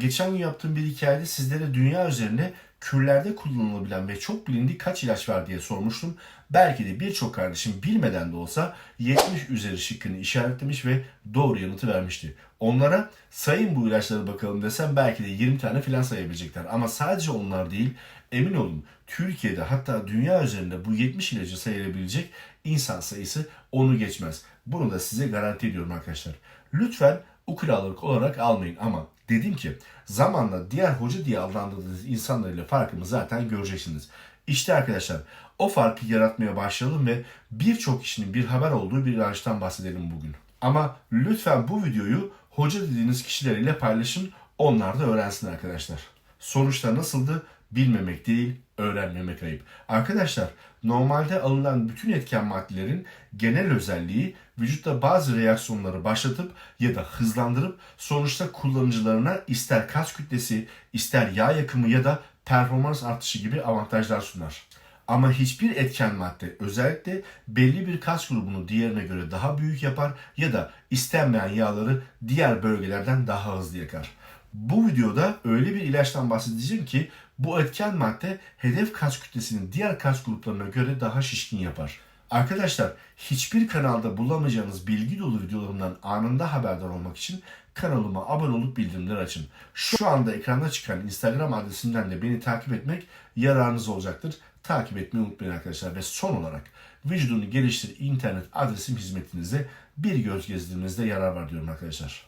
Geçen gün yaptığım bir hikayede sizlere dünya üzerinde kürlerde kullanılabilen ve çok bilindik kaç ilaç var diye sormuştum. Belki de birçok kardeşim bilmeden de olsa 70 üzeri şıkkını işaretlemiş ve doğru yanıtı vermişti. Onlara sayın bu ilaçları bakalım desem belki de 20 tane filan sayabilecekler. Ama sadece onlar değil emin olun Türkiye'de hatta dünya üzerinde bu 70 ilacı sayılabilecek insan sayısı onu geçmez. Bunu da size garanti ediyorum arkadaşlar. Lütfen ukulalık olarak almayın ama dedim ki zamanla diğer hoca diye adlandırdığınız insanlarıyla farkımı zaten göreceksiniz. İşte arkadaşlar o farkı yaratmaya başlayalım ve birçok kişinin bir haber olduğu bir araçtan bahsedelim bugün. Ama lütfen bu videoyu hoca dediğiniz kişileriyle paylaşın onlar da öğrensin arkadaşlar. Sonuçta nasıldı bilmemek değil öğrenmemek ayıp. Arkadaşlar normalde alınan bütün etken maddelerin genel özelliği vücutta bazı reaksiyonları başlatıp ya da hızlandırıp sonuçta kullanıcılarına ister kas kütlesi, ister yağ yakımı ya da performans artışı gibi avantajlar sunar. Ama hiçbir etken madde özellikle belli bir kas grubunu diğerine göre daha büyük yapar ya da istenmeyen yağları diğer bölgelerden daha hızlı yakar. Bu videoda öyle bir ilaçtan bahsedeceğim ki bu etken madde hedef kas kütlesinin diğer kas gruplarına göre daha şişkin yapar. Arkadaşlar hiçbir kanalda bulamayacağınız bilgi dolu videolarımdan anında haberdar olmak için kanalıma abone olup bildirimleri açın. Şu anda ekranda çıkan Instagram adresinden de beni takip etmek yararınız olacaktır. Takip etmeyi unutmayın arkadaşlar. Ve son olarak vücudunu geliştir internet adresim hizmetinizde bir göz gezdiğinizde yarar var diyorum arkadaşlar.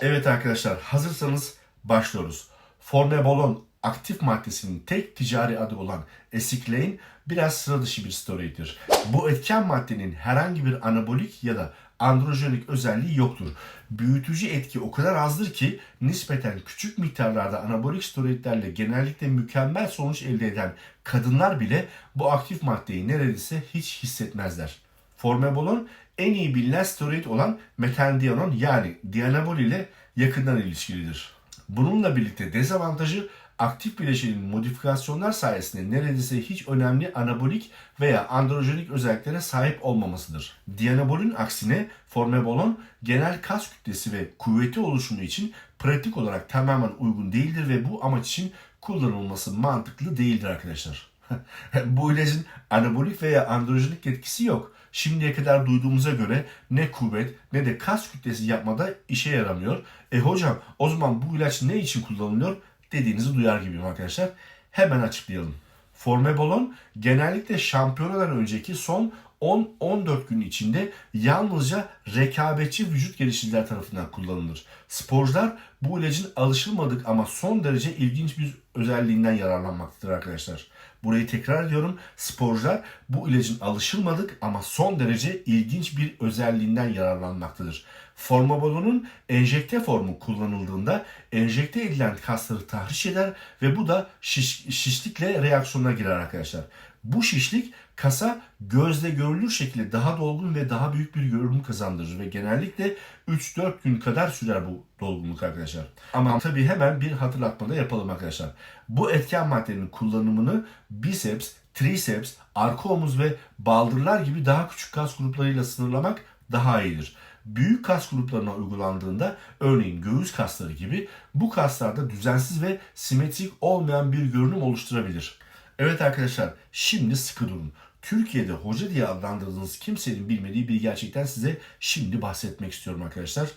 Evet arkadaşlar hazırsanız başlıyoruz. Formebolon aktif maddesinin tek ticari adı olan Esiclane biraz sıra dışı bir steroiddir. Bu etken maddenin herhangi bir anabolik ya da androjenik özelliği yoktur. Büyütücü etki o kadar azdır ki nispeten küçük miktarlarda anabolik steroidlerle genellikle mükemmel sonuç elde eden kadınlar bile bu aktif maddeyi neredeyse hiç hissetmezler. Formebolon en iyi bilinen steroid olan metendianon yani dianabol ile yakından ilişkilidir. Bununla birlikte dezavantajı aktif bileşenin modifikasyonlar sayesinde neredeyse hiç önemli anabolik veya androjenik özelliklere sahip olmamasıdır. Dianabolün aksine formebolon genel kas kütlesi ve kuvveti oluşumu için pratik olarak tamamen uygun değildir ve bu amaç için kullanılması mantıklı değildir arkadaşlar. bu ilacın anabolik veya androjenik etkisi yok. Şimdiye kadar duyduğumuza göre ne kuvvet ne de kas kütlesi yapmada işe yaramıyor. E hocam o zaman bu ilaç ne için kullanılıyor dediğinizi duyar gibiyim arkadaşlar. Hemen açıklayalım. Formebolon genellikle şampiyonadan önceki son 10-14 gün içinde yalnızca rekabetçi vücut geliştiriciler tarafından kullanılır. Sporcular bu ilacın alışılmadık ama son derece ilginç bir özelliğinden yararlanmaktadır arkadaşlar. Burayı tekrar ediyorum. Sporcular bu ilacın alışılmadık ama son derece ilginç bir özelliğinden yararlanmaktadır. Formabolonun enjekte formu kullanıldığında enjekte edilen kasları tahriş eder ve bu da şiş, şişlikle reaksiyona girer arkadaşlar. Bu şişlik kasa gözle görülür şekilde daha dolgun ve daha büyük bir görünüm kazandırır ve genellikle 3-4 gün kadar sürer bu dolgunluk arkadaşlar. Ama tabii hemen bir hatırlatma da yapalım arkadaşlar. Bu etken maddenin kullanımını biceps, triceps, arka omuz ve baldırlar gibi daha küçük kas gruplarıyla sınırlamak daha iyidir. Büyük kas gruplarına uygulandığında örneğin göğüs kasları gibi bu kaslarda düzensiz ve simetrik olmayan bir görünüm oluşturabilir. Evet arkadaşlar şimdi sıkı durun. Türkiye'de hoca diye adlandırdığınız kimsenin bilmediği bir gerçekten size şimdi bahsetmek istiyorum arkadaşlar.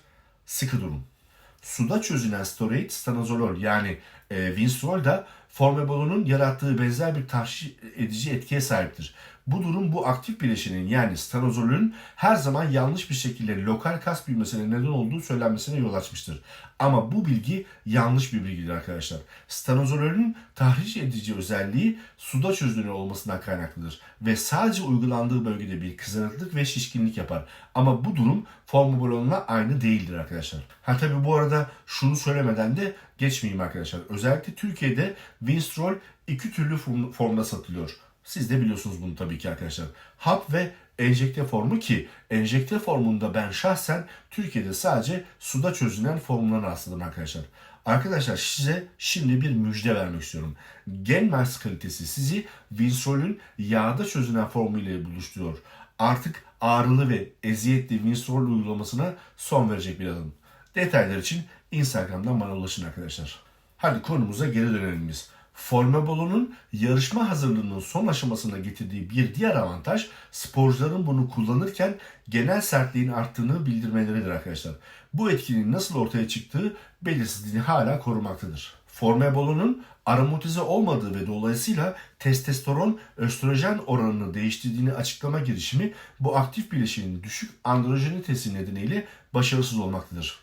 Sıkı durun. Suda çözünen steroid stanozolol yani e, Winstrol da formebolonun yarattığı benzer bir tahriş edici etkiye sahiptir. Bu durum bu aktif bileşenin yani stanozolün her zaman yanlış bir şekilde lokal kas büyümesine neden olduğu söylenmesine yol açmıştır. Ama bu bilgi yanlış bir bilgidir arkadaşlar. Stanozolün tahriş edici özelliği suda çözünür olmasından kaynaklıdır ve sadece uygulandığı bölgede bir kızarıklık ve şişkinlik yapar. Ama bu durum formobolonla aynı değildir arkadaşlar. Ha tabi bu arada şunu söylemeden de geçmeyeyim arkadaşlar. Özellikle Türkiye'de Winstrol iki türlü formda satılıyor. Siz de biliyorsunuz bunu tabii ki arkadaşlar. Hap ve enjekte formu ki enjekte formunda ben şahsen Türkiye'de sadece suda çözünen formlarına rastladım arkadaşlar. Arkadaşlar size şimdi bir müjde vermek istiyorum. Genmax kalitesi sizi Winstrol'ün yağda çözünen formuyla buluşturuyor. Artık ağrılı ve eziyetli Winstrol uygulamasına son verecek bir adım. Detaylar için Instagram'dan bana ulaşın arkadaşlar. Hadi konumuza geri dönelim biz. Formebolo'nun yarışma hazırlığının son aşamasına getirdiği bir diğer avantaj sporcuların bunu kullanırken genel sertliğin arttığını bildirmeleridir arkadaşlar. Bu etkinin nasıl ortaya çıktığı belirsizliğini hala korumaktadır. Formebolo'nun aromatize olmadığı ve dolayısıyla testosteron östrojen oranını değiştirdiğini açıklama girişimi bu aktif bileşiğin düşük androjenitesi nedeniyle başarısız olmaktadır.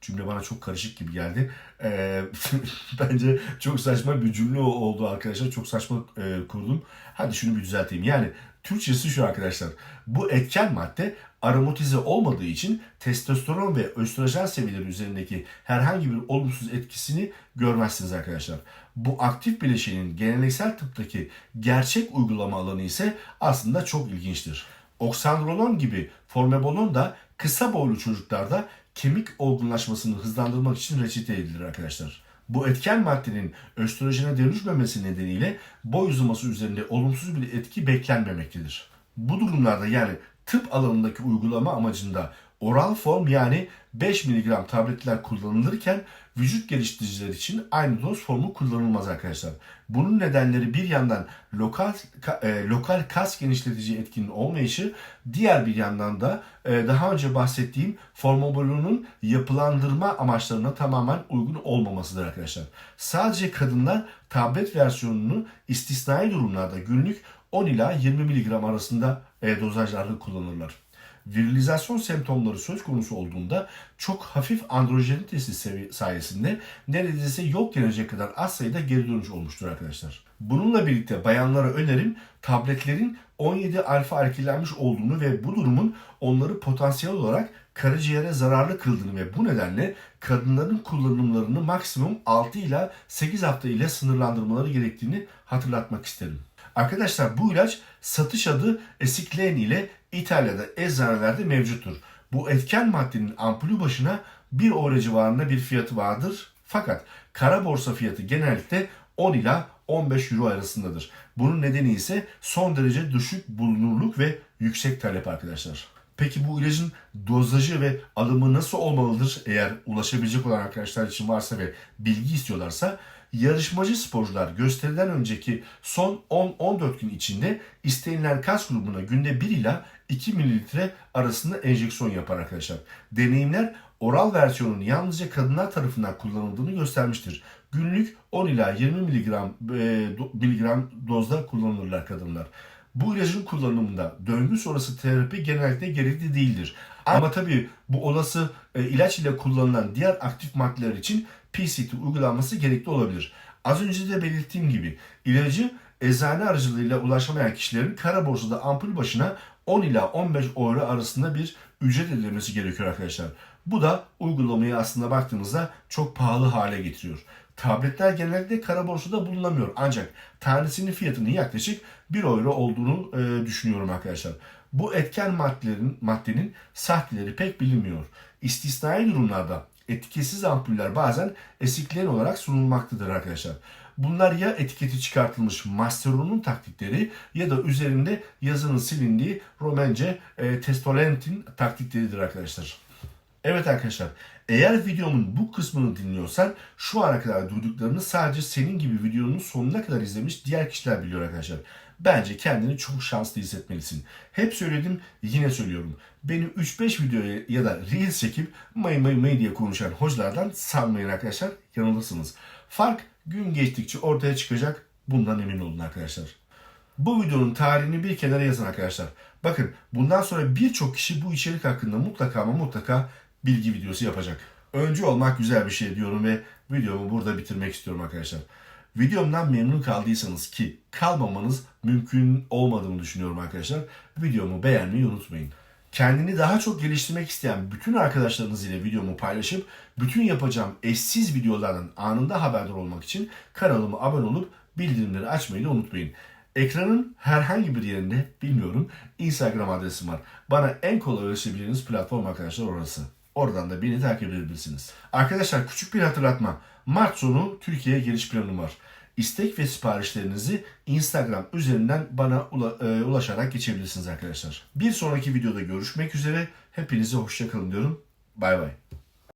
Cümle bana çok karışık gibi geldi. Ee, bence çok saçma bir cümle oldu arkadaşlar. Çok saçma e, kurdum. Hadi şunu bir düzelteyim. Yani Türkçesi şu arkadaşlar. Bu etken madde aromatize olmadığı için testosteron ve östrojen seviyeleri üzerindeki herhangi bir olumsuz etkisini görmezsiniz arkadaşlar. Bu aktif bileşenin geleneksel tıptaki gerçek uygulama alanı ise aslında çok ilginçtir. Oksandrolon gibi formebolon da kısa boylu çocuklarda kemik olgunlaşmasını hızlandırmak için reçete edilir arkadaşlar. Bu etken maddenin östrojene dönüşmemesi nedeniyle boy uzaması üzerinde olumsuz bir etki beklenmemektedir. Bu durumlarda yani tıp alanındaki uygulama amacında oral form yani 5 mg tabletler kullanılırken vücut geliştiriciler için aynı doz formu kullanılmaz arkadaşlar. Bunun nedenleri bir yandan lokal e, lokal kas genişletici etkinin olmayışı, diğer bir yandan da e, daha önce bahsettiğim formobolunun yapılandırma amaçlarına tamamen uygun olmamasıdır arkadaşlar. Sadece kadınlar tablet versiyonunu istisnai durumlarda günlük 10 ila 20 mg arasında e, dozajlarda kullanırlar virilizasyon semptomları söz konusu olduğunda çok hafif androjenitesi sayesinde neredeyse yok gelecek kadar az sayıda geri dönüş olmuştur arkadaşlar. Bununla birlikte bayanlara önerim tabletlerin 17 alfa erkilenmiş olduğunu ve bu durumun onları potansiyel olarak karaciğere zararlı kıldığını ve bu nedenle kadınların kullanımlarını maksimum 6 ila 8 hafta ile sınırlandırmaları gerektiğini hatırlatmak isterim. Arkadaşlar bu ilaç satış adı Esiklen ile İtalya'da eczanelerde mevcuttur. Bu etken maddenin ampulü başına 1 euro civarında bir fiyatı vardır. Fakat kara borsa fiyatı genellikle 10 ila 15 euro arasındadır. Bunun nedeni ise son derece düşük bulunurluk ve yüksek talep arkadaşlar. Peki bu ilacın dozajı ve alımı nasıl olmalıdır eğer ulaşabilecek olan arkadaşlar için varsa ve bilgi istiyorlarsa yarışmacı sporcular gösteriden önceki son 10-14 gün içinde istenilen kas grubuna günde 1 ila 2 mililitre arasında enjeksiyon yapar arkadaşlar. Deneyimler oral versiyonun yalnızca kadınlar tarafından kullanıldığını göstermiştir. Günlük 10 ila 20 miligram, e, miligram dozda kullanılırlar kadınlar. Bu ilacın kullanımında döngü sonrası terapi genellikle gerekli değildir. Ama tabii bu olası e, ilaç ile kullanılan diğer aktif maddeler için PCT uygulanması gerekli olabilir. Az önce de belirttiğim gibi ilacı eczane aracılığıyla ulaşamayan kişilerin kara borsada ampul başına 10 ila 15 euro arasında bir ücret ödemesi gerekiyor arkadaşlar. Bu da uygulamayı aslında baktığımızda çok pahalı hale getiriyor. Tabletler genellikle kara borsada bulunamıyor ancak tanesinin fiyatının yaklaşık 1 euro olduğunu e, düşünüyorum arkadaşlar. Bu etken maddelerin maddenin sahteleri pek bilinmiyor. İstisnai durumlarda etiketsiz ampuller bazen esikleyen olarak sunulmaktadır arkadaşlar. Bunlar ya etiketi çıkartılmış Masteron'un taktikleri ya da üzerinde yazının silindiği Romence e, Testolentin taktikleridir arkadaşlar. Evet arkadaşlar eğer videomun bu kısmını dinliyorsan şu ana kadar duyduklarını sadece senin gibi videonun sonuna kadar izlemiş diğer kişiler biliyor arkadaşlar. Bence kendini çok şanslı hissetmelisin. Hep söyledim yine söylüyorum. Benim 3-5 videoya ya da Reels çekip may may may diye konuşan hocalardan sanmayın arkadaşlar yanılırsınız. Fark gün geçtikçe ortaya çıkacak bundan emin olun arkadaşlar. Bu videonun tarihini bir kenara yazın arkadaşlar. Bakın bundan sonra birçok kişi bu içerik hakkında mutlaka ama mutlaka bilgi videosu yapacak. Öncü olmak güzel bir şey diyorum ve videomu burada bitirmek istiyorum arkadaşlar. Videomdan memnun kaldıysanız ki kalmamanız mümkün olmadığını düşünüyorum arkadaşlar. Videomu beğenmeyi unutmayın. Kendini daha çok geliştirmek isteyen bütün arkadaşlarınız ile videomu paylaşıp bütün yapacağım eşsiz videolardan anında haberdar olmak için kanalıma abone olup bildirimleri açmayı da unutmayın. Ekranın herhangi bir yerinde bilmiyorum Instagram adresim var. Bana en kolay ulaşabileceğiniz platform arkadaşlar orası. Oradan da beni takip edebilirsiniz. Arkadaşlar küçük bir hatırlatma. Mart sonu Türkiye'ye geliş planım var. İstek ve siparişlerinizi Instagram üzerinden bana e, ulaşarak geçebilirsiniz arkadaşlar. Bir sonraki videoda görüşmek üzere. Hepinize hoşçakalın diyorum. Bay bay.